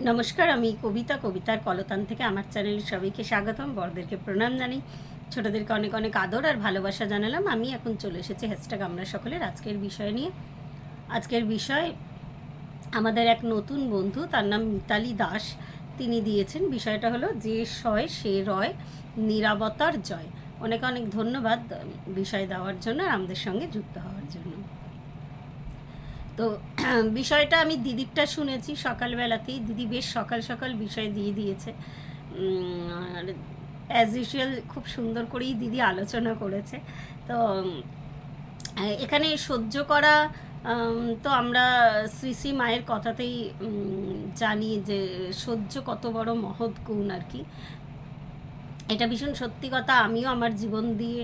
নমস্কার, আমি কবিতা, কবিতার কলতান থেকে আমার চ্যানেলে সবাইকে স্বাগতম। বড়দেরকে প্রণাম জানাই। ছোটদেরকে অনেক অনেক আদর আর ভালোবাসা জানালাম। আমি এখন চলে এসেছি হ্যাশট্যাগ আমরা সকলের আজকের বিষয় নিয়ে। আজকের বিষয়, আমাদের এক নতুন বন্ধু, তার নাম মিতালি দাস, তিনি দিয়েছেন। বিষয়টা হলো, যে সয়, সে রয়, নিরাবতার জয়। অনেক অনেক ধন্যবাদ বিষয় দেওয়ার জন্য আর আমাদের সঙ্গে যুক্ত হওয়ার জন্য। তো বিষয়টা আমি দিদিরটা শুনেছি সকালবেলাতেই। দিদি বেশ সকাল সকাল বিষয় দিয়ে দিয়েছে। অ্যাজ ইউজুয়াল খুব সুন্দর করেই দিদি আলোচনা করেছে। তো এখানে সহ্য করা তো আমরা শ্রী শ্রী মায়ের কথাতেই জানি যে সহ্য কত বড় মহৎ গুণ আর কি। এটা ভীষণ সত্যি কথা। আমিও আমার জীবন দিয়ে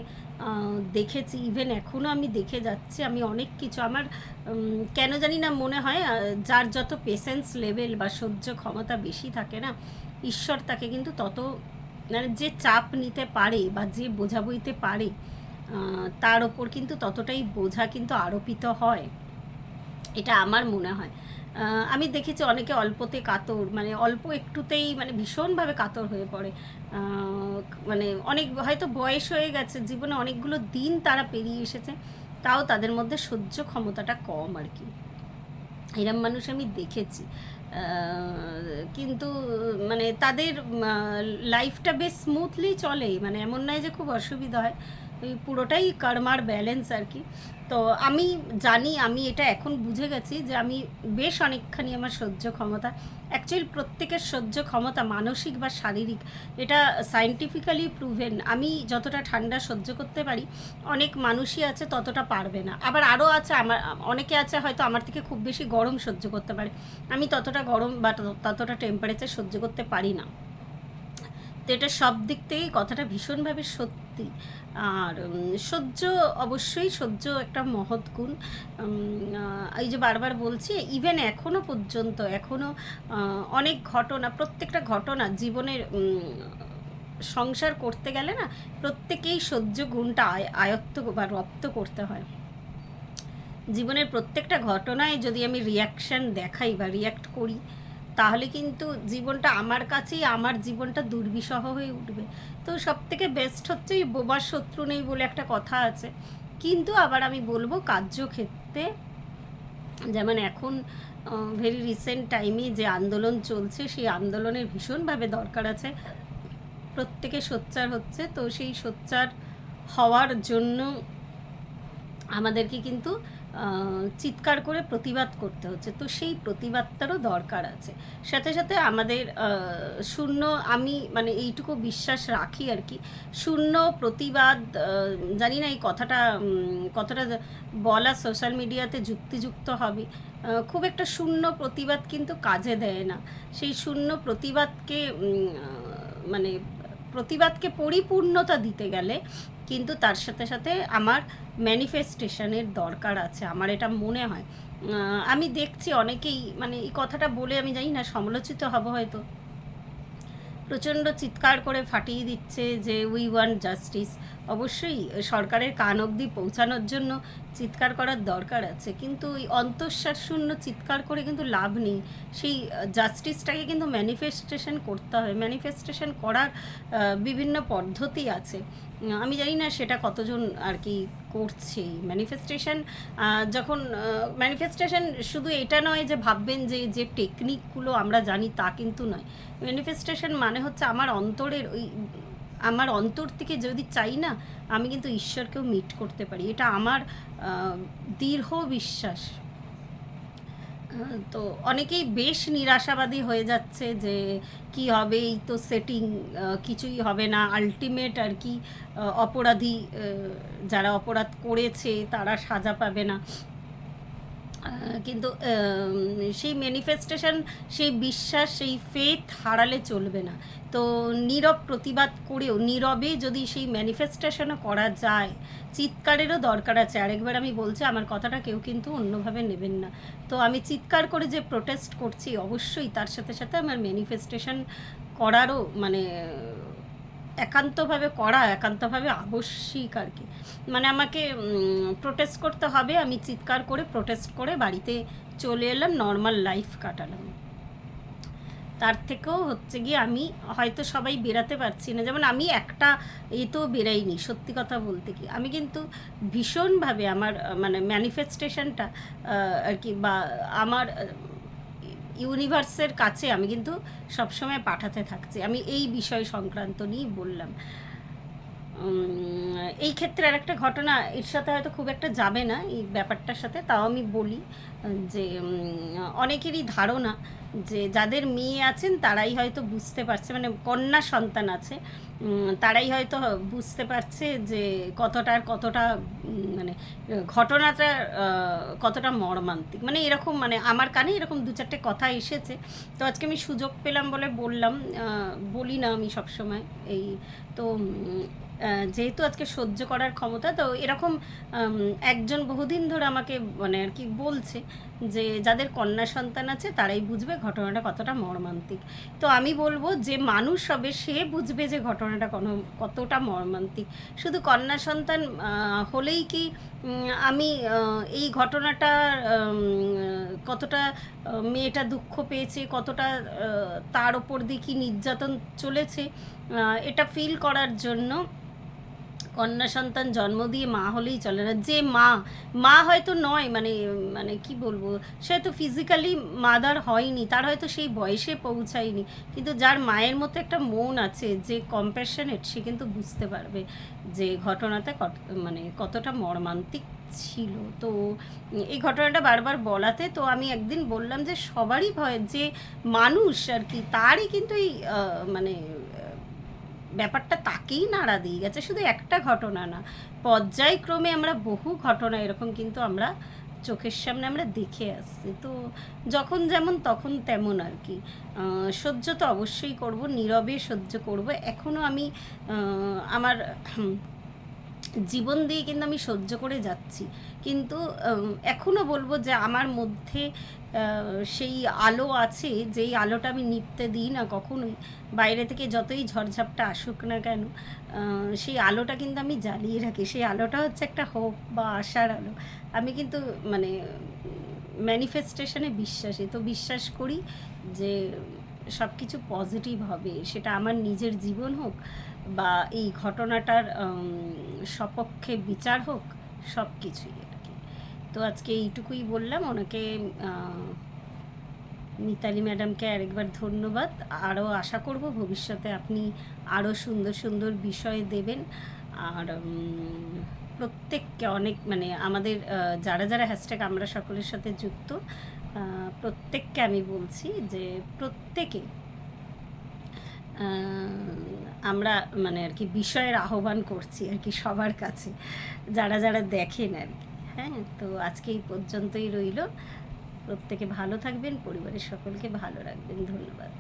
দেখেছি ইভেন এখনও আমি দেখে যাচ্ছি, আমি অনেক কিছু, আমার কেন জানি না মনে হয় যার যত পেশেন্স লেভেল বা সহ্য ক্ষমতা বেশি থাকে না, ঈশ্বর তাকে কিন্তু তত মানে যে চাপ নিতে পারে বা যে বোঝা বইতে পারে তার ওপর কিন্তু ততটাই বোঝা কিন্তু আরোপিত হয়। এটা আমার মনে হয়। আমি দেখেছি অনেকে অল্পতে কাতর মানে অল্প একটুতেই মানে ভীষণভাবে কাতর হয়ে পড়ে। মানে অনেক, হয়তো বয়স হয়ে গেছে, জীবনে অনেকগুলো দিন তারা পেরিয়ে এসেছে, তাও তাদের মধ্যে সহ্য ক্ষমতাটা কম আর কি। এরম মানুষ আমি দেখেছি। কিন্তু মানে তাদের লাইফটা বেশ স্মুথলি চলে মানে এমন নয় যে খুব অসুবিধা হয়। পুরোটাই কর্মার ব্যালেন্স আর কি। তো আমি জানি, আমি এটা এখন বুঝে গেছি যে আমি বেশ অনেকখানি আমার সহ্য ক্ষমতা অ্যাকচুয়ালি প্রত্যেকের সহ্য ক্ষমতা মানসিক বা শারীরিক, এটা সায়েন্টিফিক্যালি প্রুভেন আমি যতটা ঠান্ডা সহ্য করতে পারি, অনেক মানুষই আছে ততটা পারবে না। আবার আরও আছে, আমার, অনেকে আছে হয়তো আমার থেকে খুব বেশি গরম সহ্য করতে পারে। আমি ততটা গরম বা ততটা টেম্পারেচার সহ্য করতে পারি না। তো এটা সব দিক থেকেই কথাটা ভীষণভাবে সত্যি। আর সহ্য অবশ্যই সহ্য একটা মহৎ গুণ। এই যে বারবার বলছি ইভেন এখনও পর্যন্ত, এখনও অনেক ঘটনা, প্রত্যেকটা ঘটনা জীবনের সংসার করতে গেলে না, প্রত্যেকেই সহ্য গুণটা আয়, আয়ত্ত বা রপ্ত করতে হয়। জীবনের প্রত্যেকটা ঘটনায় যদি আমি রিয়াকশন দেখাই বা রিয়াক্ট করি তাহলে কিন্তু জীবনটা আমার কাছেই, আমার জীবনটা দুর্বিষহ হয়ে উঠবে। তো সব থেকে বেস্ট হচ্ছে এই বোবার শত্রু নেই বলে একটা কথা আছে। কিন্তু আবার আমি বলব কার্যক্ষেত্রে যেমন এখন ভেরি রিসেন্ট টাইমে যে আন্দোলন চলছে, সেই আন্দোলনের ভীষণভাবে দরকার আছে। প্রত্যেকে সোচ্চার হচ্ছে, তো সেই সোচ্চার হওয়ার জন্য আমাদেরকে কিন্তু চিৎকার করে প্রতিবাদ করতে হচ্ছে। তো সেই প্রতিবাদটারও দরকার আছে। সাথে সাথে আমাদের শূন্য, আমি মানে এইটুকু বিশ্বাস রাখি আর কি, শূন্য প্রতিবাদ জানি না এই কথাটা কতটা বলা সোশ্যাল মিডিয়াতে যুক্তিযুক্ত হবে। খুব একটা শূন্য প্রতিবাদ কিন্তু কাজে দেয় না। সেই শূন্য প্রতিবাদকে মানে প্রতিবাদকে পরিপূর্ণতা দিতে গেলে কিন্তু তার সাথে সাথে আমার ম্যানিফেস্টেশনের দরকার আছে, আমার এটা মনে হয়। আমি দেখছি অনেকেই মানে এই কথাটা বলে আমি জানি না, সমালোচিত হব হয়তো। প্রচণ্ড চিৎকার করে ফাটিয়ে দিচ্ছে যে উই ওয়ান্ট জাস্টিস অবশ্যই সরকারের কান অবধি পৌঁছানোর জন্য চিৎকার করার দরকার আছে। কিন্তু ওই অন্তঃশ্বাস শূন্য চিৎকার করে কিন্তু লাভ নেই। সেই জাস্টিসটাকে কিন্তু ম্যানিফেস্টেশন করতে হবে। ম্যানিফেস্টেশন করার বিভিন্ন পদ্ধতি আছে। আমি জানি না সেটা কতজন আর কি করছে ম্যানিফেস্টেশন যখন ম্যানিফেস্টেশন শুধু এটা নয় যে ভাববেন যে যে টেকনিকগুলো আমরা জানি তা কিন্তু নয়। ম্যানিফেস্টেশন মানে হচ্ছে আমার অন্তরের ওই আমার অন্তর থেকে যদি চাই না, আমি কিন্তু ঈশ্বরকেও মিট করতে পারি। এটা আমার দৃঢ় বিশ্বাস। তো অনেকেই বেশ নিরাশাবাদী হয়ে যাচ্ছে যে, কি হবে? এই তো সেটিং কিছুই হবে না। আলটিমেট আর কি অপরাধী যারা অপরাধ করেছে, তারা সাজা পাবে না। কিন্তু সেই ম্যানিফেস্টেশন সেই বিশ্বাস, সেই ফেথ হারালে চলবে না। তো নীরব প্রতিবাদ করেও, নীরবে যদি সেই ম্যানিফেস্টেশনও করা যায়, চিৎকারেরও দরকার আছে। আরেকবার আমি বলছি, আমার কথাটা কেউ কিন্তু অন্যভাবে নেবেন না। তো আমি চিৎকার করে যে প্রোটেস্ট করছি, অবশ্যই তার সাথে সাথে আমার ম্যানিফেস্টেশন করারও মানে একান্তভাবে করা, একান্তভাবে আবশ্যিক আর কি। মানে আমাকে প্রোটেস্ট করতে হবে, আমি চিৎকার করে প্রোটেস্ট করে বাড়িতে চলে এলাম নর্মাল লাইফ কাটালাম। তার থেকেও হচ্ছে গিয়ে আমি হয়তো সবাই বেরাতে পারছি না। যেমন আমি একটা এ তো বেরাইনি, সত্যি কথা বলতে কি। আমি কিন্তু ভীষণভাবে আমার মানে ম্যানিফেস্টেশনটা আর কি, বা আমার ইউনিভার্সের কাছে আমি কিন্তু সবসময় পাঠাতে থাকছি। আমি এই বিষয় সংক্রান্ত নিয়েই বললাম। এই ক্ষেত্রে আর একটা ঘটনা, এর সাথে হয়তো খুব একটা যাবে না এই ব্যাপারটার সাথে, তাও আমি বলি, যে অনেকেরই ধারণা যে যাদের মেয়ে আছেন তারাই হয়তো বুঝতে পারছে মানে কন্যা সন্তান আছে তারাই হয়তো বুঝতে পারছে যে কতটা আর কতটা মানে ঘটনাটা কতটা মর্মান্তিক। মানে এরকম মানে আমার কানে এরকম দু চারটে কথা এসেছে। তো আজকে আমি সুযোগ পেলাম বলে বললাম বলি না আমি সবসময় এই, তো যেহেতু আজকে সহ্য করার ক্ষমতা, তো এরকম একজন বহুদিন ধরে আমাকে মানে আর কি বলছে যে যাদের কন্যা সন্তান আছে তারাই বুঝবে ঘটনাটা কতটা মর্মান্তিক। তো আমি বলব যে মানুষ হবে সে বুঝবে যে ঘটনাটা কোনো, কতটা মর্মান্তিক। শুধু কন্যা সন্তান হলেই কি আমি এই ঘটনাটা কতটা মেয়েটা দুঃখ পেয়েছে, কতটা তার ওপর দিয়ে কি নির্যাতন চলেছে এটা ফিল করার জন্য কন্যা সন্তান জন্ম দিয়ে মা হলেই চলে না। যে মা মা হয়তো নয় মানে মানে কি বলব, সে হয়তো ফিজিক্যালি মাদার হয়নি, তার হয়তো সেই বয়সে পৌঁছায়নি, কিন্তু যার মায়ের মতো একটা মন আছে, যে কম্প্যাশনেট সে কিন্তু বুঝতে পারবে যে ঘটনাটা কত মানে কতটা মর্মান্তিক ছিল। তো এই ঘটনাটা বারবার বলাতে, তো আমি একদিন বললাম যে সবারই ভয়, যে মানুষ আর কি, তারই কিন্তু এই মানে ব্যাপারটা তাকেই নাড়া দিয়ে গেছে, শুধু একটা ঘটনা না। পর্যায়ক্রমে আমরা বহু ঘটনা এরকম কিন্তু আমরা চোখের সামনে আমরা দেখে আসছি। তো যখন যেমন তখন তেমন আর কি। সহ্য তো অবশ্যই করব, নীরবে সহ্য করব। এখনও আমি আমার জীবন দিয়ে কিন্তু আমি সহ্য করে যাচ্ছি। কিন্তু এখনও বলব যে আমার মধ্যে সেই আলো আছে, যেই আলোটা আমি নিপতে দিই না কখনোই, বাইরে থেকে যতই ঝড়ঝাপটা আসুক না কেন সেই আলোটা কিন্তু আমি জ্বালিয়ে রাখি। সেই আলোটা হচ্ছে একটা হোপ বা আশার আলো। আমি কিন্তু মানে ম্যানিফেস্টেশনে বিশ্বাসী। তো বিশ্বাস করি যে সব কিছু পজিটিভ হবে, সেটা আমার নিজের জীবন হোক বা এই ঘটনাটার সপক্ষে বিচার হোক সব কিছুই আর কি। তো আজকে এইটুকুই বললাম, ওনাকে মিতালি ম্যাডামকে আরেকবার ধন্যবাদ। আরও আশা করব ভবিষ্যতে আপনি আরও সুন্দর সুন্দর বিষয় দেবেন। আর প্রত্যেককে অনেক মানে আমাদের যারা যারা হ্যাশট্যাগ আমরা সকলের সাথে যুক্ত প্রত্যেককে আমি বলছি যে প্রত্যেকে আমরা মানে আর কি বিষয়ের আহ্বান করছি আর কি সবার কাছে, যারা যারা দেখেন আর কি। হ্যাঁ তো আজকে এই পর্যন্তই রইল। প্রত্যেকে ভালো থাকবেন, পরিবারের সকলকে ভালো রাখবেন। ধন্যবাদ।